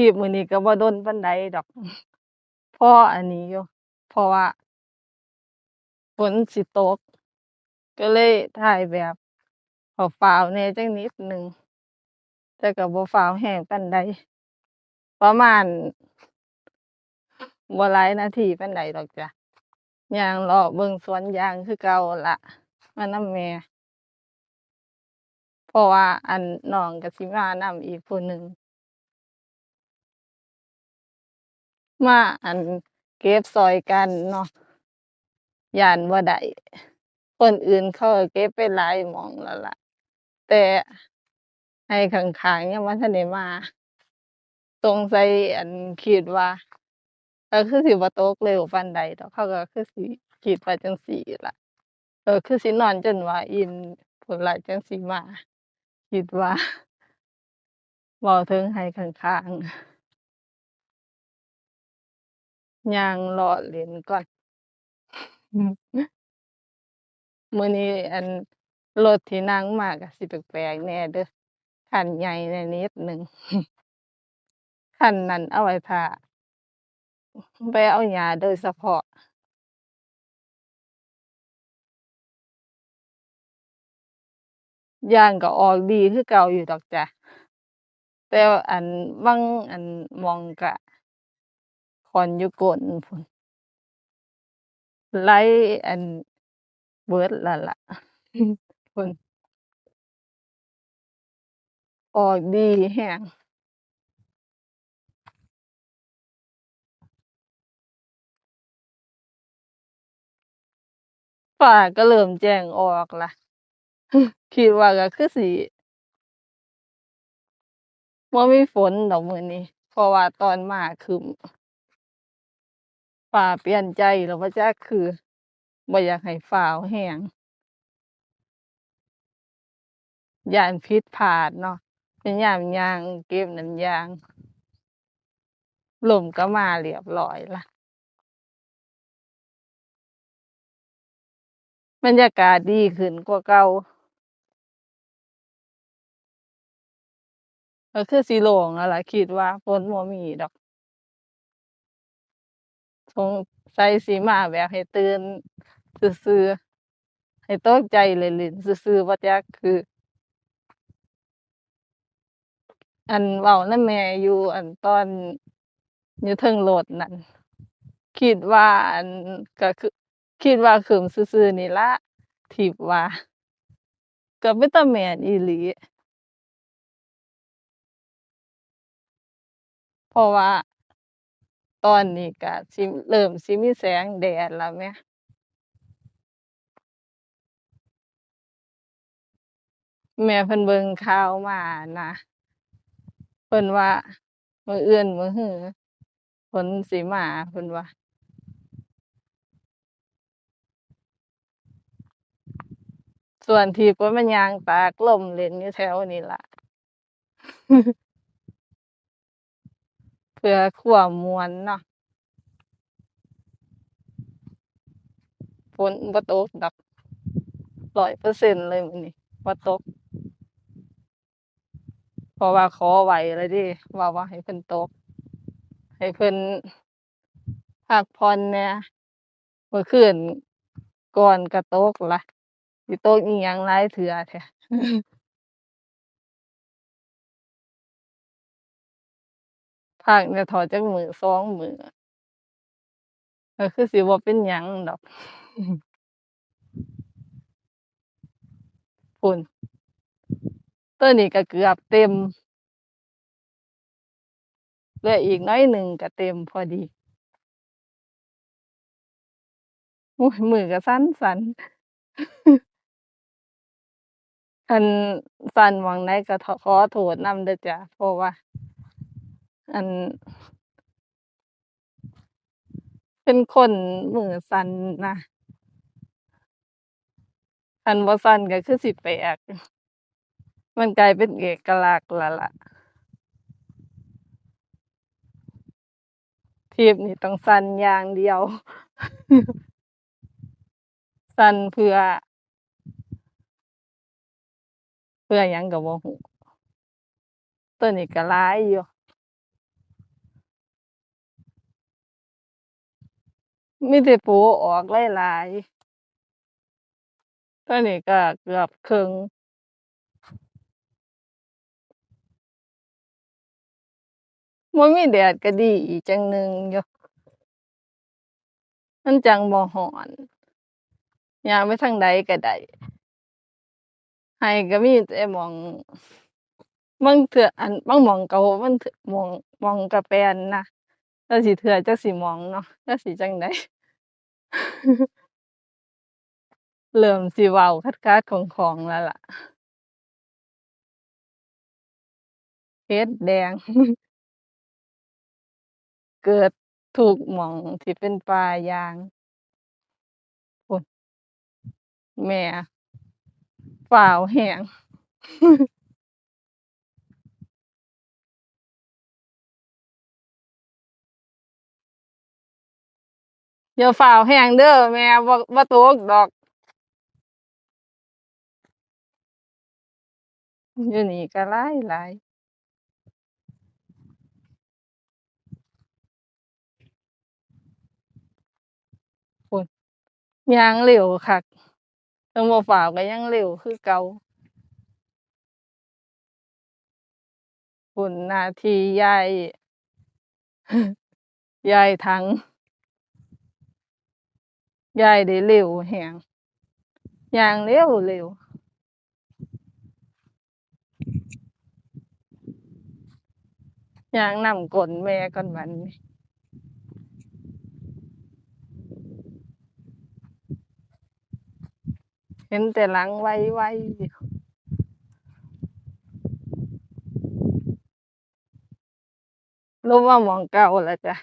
ทีปมื้อนี้ก็บ่ดนปานใดดอก พออันนี้อยู่ เพราะว่าฝนสิตก ก็เลยถ่ายแบบฟ้าวๆแหน่จักนิดหนึ่ง แต่ก็บ่ฟ้าวแรงปานใด ประมาณบ่หลายนาทีปานใดดอกจ้ะย่างเลาะเบิ่งสวนยางคือเก่าละมานำแม่เพราะว่าอันน้องก็สิมานำอีกผู้หนึ่ง มาอันเก็บช่วยกันเนาะยานบ่ได้คนอื่นเขาเก็บไปหลายมองแล้วล่ะ แต่ให้ข้างๆยังบ่ทันได้มาสงสัยอันคิดว่าก็คือสิบ่ตกเร็วปานใดดอกเขาก็คือสิคิดว่าจังซี้ล่ะ เออ คือสินอนจนว่าอิ่มพู้นล่ะจังสิมา คิดว่าเว้าถึงให้ข้างๆ ย่างเลาะเล่นก่อน มื้อนี้ อั่น รถที่นั่งมาก็สิแปลกๆแหน่เด้อ คันใหญ่แหน่นิดหนึ่ง คันนั้นเอาไว้ท่าไปเอาหญ้าโดยเฉพาะยางก็ออกดีคือเก่าอยู่ดอกจ้ะ แต่ อั่น บาง อั่น หม้องก็ คอนอยู่ก้นพู้น ไหล อั่น เบิดแล้วล่ะ พู้น ออกดีแรงฟ้าก็เริ่มแจ้งออกล่ะ คิดว่าก็คือสิบ่มีฝนดอกมื้อนี้ เพราะว่าตอนมาครึ้ม ฟ้าเปลี่ยนใจแล้วบ่จักคือบ่อยากให้ฟ้าวแรงยานผิดพลาดเนาะพยายามยางเก็บน้ำยางลมก็มาเรียบร้อยละบรรยากาศดีขึ้นกว่าเก่าก็คือสิโลงแล้วล่ะคิดว่าฝนบ่มีดอก สงสัยสิมาแบบให้ตื่นซื่อๆให้ตกใจเล่นซื่อๆบ่จักคือ อันเว้านำแม่อยู่อันตอนอยู่เทิงรถนั่นคิดว่าอันก็คือคิดว่าครึ้มซื่อๆนี่ละทิพย์ว่าก็เป็นตาแม่นอีหลีเพราะว่า ตอนนี้ก็สิเริ่มสิมีแสงแดดแล้วแหมแม่เพิ่นเบิ่งข่าวมานะเพิ่นว่ามื้ออื่นมื้อฮื้อฝนสิมาเพิ่นว่าส่วนทิพย์ก็มาย่างตากลมเล่นอยู่แถวนี้ล่ะ เพื่อความม่วนเนาะฝนบ่ตกดอก100%เซ็นต์เลยมื้อนี้บ่ตกเพราะว่าขอไหว้แล้วเด้ว่าบ่าให้เพิ่นตก ให้เพิ่นพักผ่อนแหน่เมื่อคืนก่อนก็ตกล่ะสิตกอิหยังหลายเทื่อแท้ พักเนี่ยเถาะจักมื้อ2มื้อก็คือสิบ่เป็นหยังดอกพู้นตอนนี้ก็เกือบเต็มเหลืออีกน้อยหนึ่งก็เต็มพอดีโอ้ยมือก็สั่นๆคันสั่นหม้องใดก็ขอโทษนำเด้อจ้ะเพราะว่า อัน เป็นคนมือสั่นนะคันบ่สั่นก็คือสิแปลกมันกลายเป็นเอกลักษณ์ล้วล่ะทิพย์นี่ต้องสั่นอย่างเดียว สั่นเพื่อ เพื่อยังก็บ่รู้ตัวนี้ก็หลายอยู่ มีแต่ปะออกหลายๆตอนนี้ก็เกือบครึ่งบ่มีแดดก็ดีอีกจังหนึ่งอยู่มันจังบ่ร้อนยางไปทางใดก็ได้ไร่ก็มีแต่มองบางเทื่ออันบางมองเก็บางเทื่อหม้องมองก็แปนนะ แต่สิเทื่อจักสิมองเนาะจักสิจังใดเริ่มสิเว้าขาดๆคล่องแล้วล่ะเฮ็ดแดง เกิดทุกหมองที่เป็นป่ายางพู้นแม่ฟ้าวแรง อย่าฟ้าวแรงเด้อแม่บ่บ่ตกดอกอยู่นี่ก็หลายหลายพู้นยางเร็วคักถึงบ่ฟ้าวก็ยังเร็วคือเก่าพู้นนาทียายยายถัง ยายได้เร็วแรงย่างเร็วๆย่างนำก้นแม่ก่อนบัดนี้เห็นแต่หลังไวๆอยู่ลงมามองเก่าแล้วจ้ะ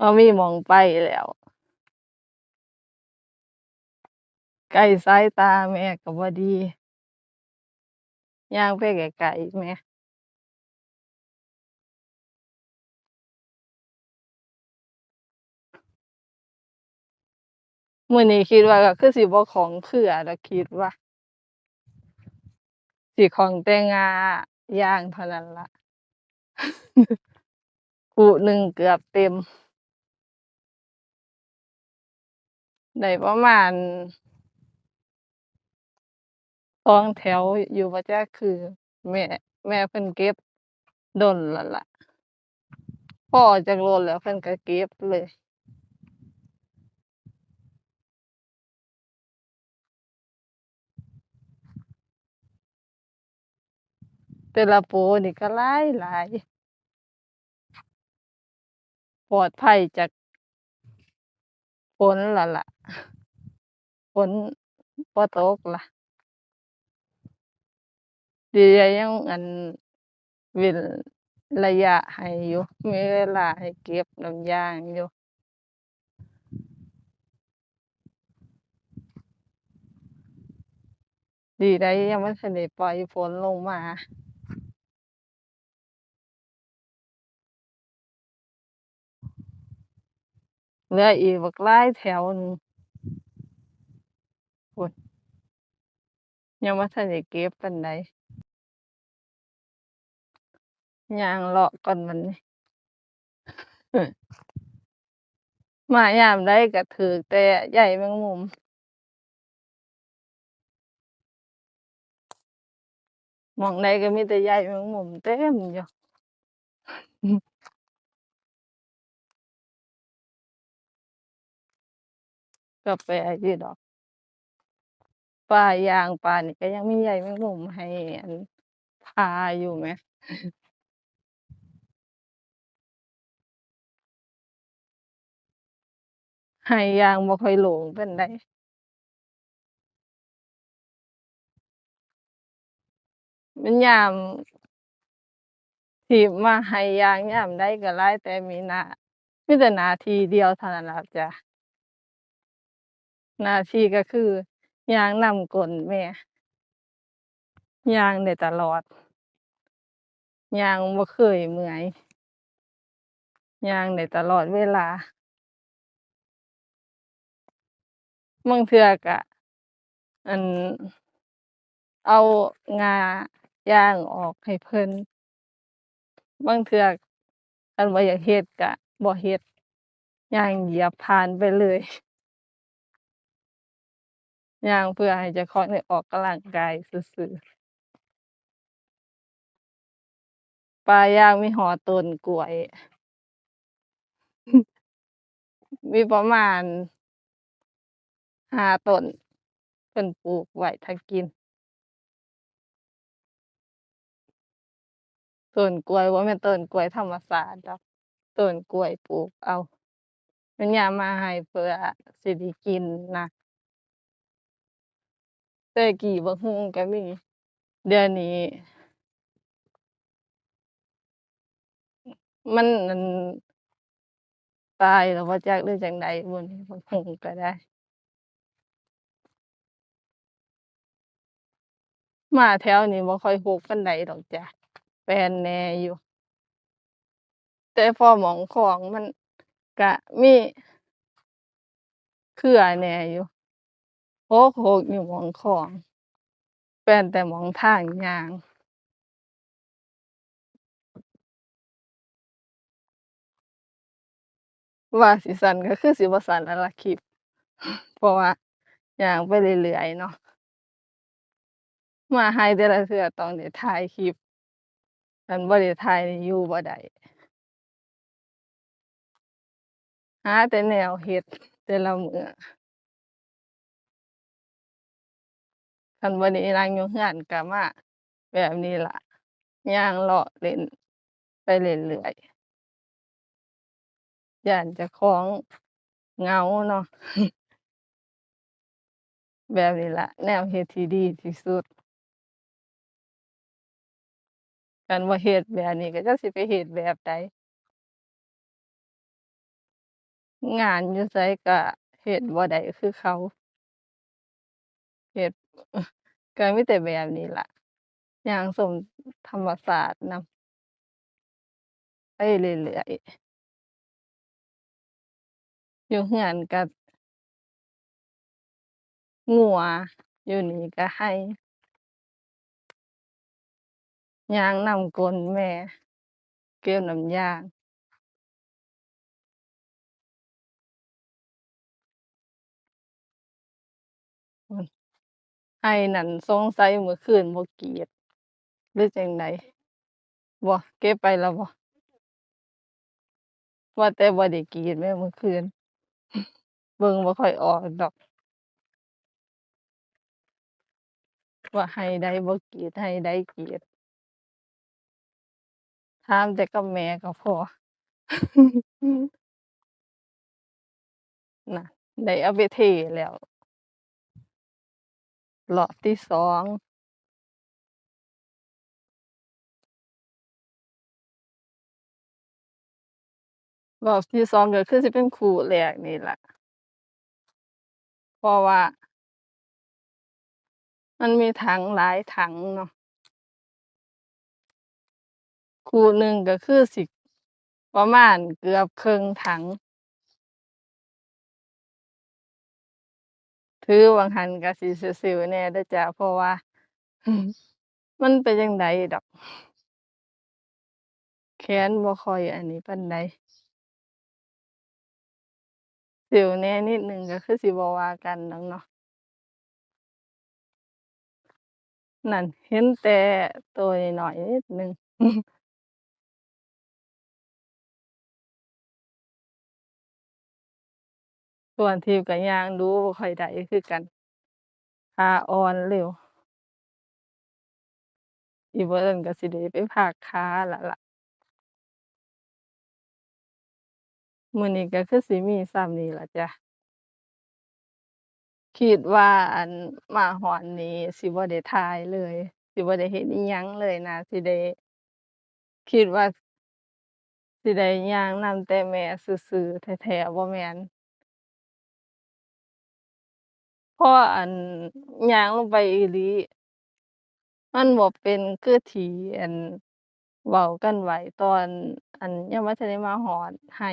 บ่มีหม้องไปแล้วใกล้สายตาแม่ก็บ่ดี ย่างไปไกลๆแหมมื้อนี้คิดว่าก็คือสิบ่คล่องเครือดอกคิดว่า สิคล่องแต่ง่าย่างเท่านั้นล่ะ คุหนึ่งเกือบเต็ม ได้ประมาณ2แถวอยู่บ่จักคือ แม่ แม่เพิ่นเก็บดนล้วล่ะพออจากรถแล้วเพิ่นก็เก็บเลยแต่ละโปนี่ก็หลายหลายปลอดภัยจาก ฝนล้วล่ะฝนบ่ตกละดีอะยังอันเว้นระยะให้อยู่มีเวลาให้เก็บน้ำยางอยู่ดีได้ยังบ่ทันได้ปล่อยฝนลงมา เหลืออีกบักหลายแถวนึ่นยังบ่ทันได้เก็บปานใดยางเลาะก่อนบัดนี้มายามใดก็ถูกแต่ใยแมงมุมมองใดก็มีแต่ใยแมงมุมเต็มอยู่ ก็แปลกอยู่ดอกป่ายางป่านี่ก็ยังมีใยแมงมุมให้อันผ่าอยู่แหมไร่ยางบ่ค่อยโล่งปานใดมันยามที่มาไร่ยางยามใดก็หลายแต่มีหน้ามีแต่นาทีเดียวเท่านั้นล่ะจ้ะ หน้าที่ก็คือย่างนำก้นแม่ย่างได้ตลอดย่างบ่เคยเมื่อยย่างได้ตลอดเวลาบางเทื่อก็อั่นเอางาย่างออกให้เพิ่นบางเทื่อคันบ่าอยากเฮ็ดก็บ่เฮ็ดย่างเหยียบผ่านไปเลย ย่างเพื่อให้เจ้าของได้ออกกำลังกายซื่อๆป่ายางมีฮอต้นกล้วย มีประมาณ5ต้นเพิ่นปลูกไว้ถ้ากิน ต้นกล้วยบ่าแม่นต้นกล้วยธรรมศาสตร์ดอกต้นกล้วยปลูกเอาเพิ่นย้ำมาให้เพื่อสิได้กินนะ แต่กี้บักฮุงก็มีเดี๋ยวนี้ มันนั่นตายแล้วบ่าจักหรือจั่งใดบนบักฮุงก็ได้ มาแถวนี้บ่ค่อยพบปานใดดอกจ้ะแปลนแหน่อยู่ แต่พอหมองของมันก็มีเครือแหน่อยู่ โผกๆอยู่หมองของ แปลนแต่หมองทางย่างว่าสิสันก็คือสิบสันแล้วละคลิป เพราะว่าย่างไปเรื่อยๆเนาะมาไร่แต่ละเทื่อต้องได้ถ่ายคลิปคันบ่ได้ถ่ายนี่อยู่บ่ได้หาแต่แนวเฮ็ดแต่ละมือ คันบ่ได้นั่งอยู่เรือนก็มาแบบนี้ล่ะ ย่างเลาะเล่นไปเรื่อยๆย้านเจ้าของเหงาเนาะ แบบนี้ล่ะ แนวเฮ็ดที่ดีที่สุด คันบ่เฮ็ดแบบนี้ก็จักสิไปเฮ็ดแบบใด งานอยู่ไสก็เฮ็ดบ่ได้คือเขา เฮ็ด ก็มีแต่แบบนี้ล่ะ ย่างส้มธรรมศาสตร์นำ ไปเรื่อยๆอยู่เรือนก็งัว อยู่นี่ก็ไร่ย่างนำก้นแม่ เก็บน้ำยาง ไร่นั่นสงสัยมื้อคืนบ่กรีดหรือจั่งใด บ่ เก็บไปแล้วบ่?ว่าแต่บ่ได้กรีดแหมมื้อคืน เบิ่งบ่ค่อยออกดอก ว่าไร่ใดบ่กรีดไร่ใดกรีด ถามแต่กับแม่ก็พอน่ะได้เอาไปเทแล้ว รอบที่2รอบที่2ก็คือสิเป็นคู่แรกนี่แหละเพราะว่า มันมีถังหลายถังเนาะคู่หนึ่งก็คือสิประมาณเกือบครึ่งถัง ถือว่าหั้นก็สิเซลล์ๆแน่เด้อจ้ะเพราะว่า มันเป็นจังใดดอก แขนบ่ค่อยอันนี้ปานใดเซลล์แน่นิดหนึ่งก็คือสิบ่ว่ากันดอกเนาะนั่นเห็นแต่ตัวน้อยๆนิดหนึ่ง ส่วนทิพย์ก็ย่างดูบ่ค่อยได้คือกันขาอ่อนเร็ว อีกบ่โดนก็สิได้ไปพากขาล้วล่ะมื้อนี้ก็คือสิมีส่ำนี้ล่ะจ้ะคิดว่าอันมาฮอดนี้สิบ่ได้ถ่ายเลย สิบ่ได้เฮ็ดอิหยังเลยน่าสิได้คิดว่าสิได้ย่างนำแต่แม่ซื่อๆแท้ๆบ่แม่น พออันย่างลงไปอีหลี มันบ่เป็นคือที่ อั่น เว้ากันไว้ตอน อั่น ยังบ่ทันได้มาฮอดไร่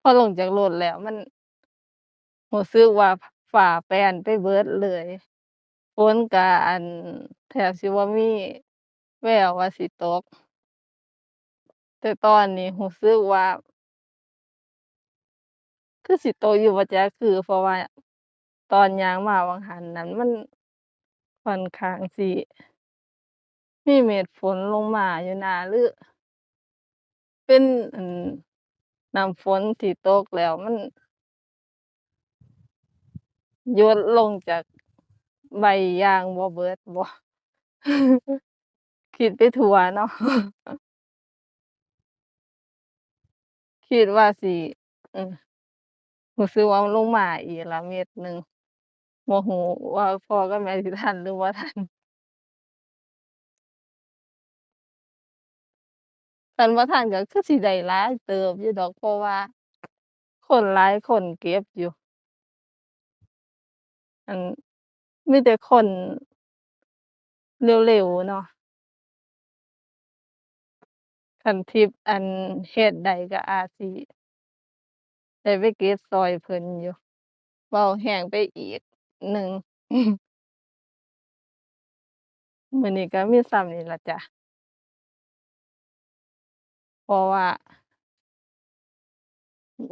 พอลงจากรถแล้วมัน รู้สึกว่า ฟ ฟ้าแปรนไปเบิดเลย ฝนก็ อั่น แทบสิบ่มีแววว่าสิตก แต่ตอนนี้รู้สึกว่า คือสิตอยู่บ่จัก คือเพราะว่า ตอนย่างมาวังหันนั้นมัน ค่อนข้างสิ มีเม็ดฝนลงมาอยู่นะหรือ เป็น อั่น น้ำฝนที่ตกแล้วมัน หยดลงจากใบยางบ่เบิดบ่ คิดไปทั่วเนาะ คิดว่าสิ อือ รู้สึกว่ามันลงมาอีกละเม็ดหนึ่ง บ่รู้ว่าพ่อกับแม่สิทันหรือบ่ทัน คันบ่ทันก็คือสิได้หลายเติบอยู่ดอก เพราะว่า คนหลายคนเก็บอยู่ อั่น มีแต่คน เร็วๆเนาะ คันที่อั่น เฮ็ดได้ก็อาจสิ ได้ไปเก็บช่วยเพิ่นอยู่ เว้าแรงไปอีกหนึ่ง มื้อนี้ก็มีส่ำนี้ล่ะจ้ะ เพราะว่า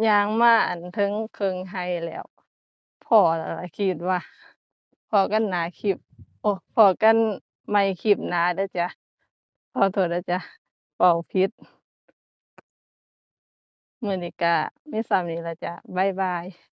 ย่างมา อั่น ถึงครึ่งก็แล้ว พอแล้วล่ะคิดว่า พ้อกันหน้าคลิป โอ้ พ้อกันใหม่คลิปหน้าเด้อจ้ะ ขอโทษเด้อจ้ะ เว้าผิด มื้อนี้ก็มีส่ำนี้ล่ะจ้ะ บ๊ายบาย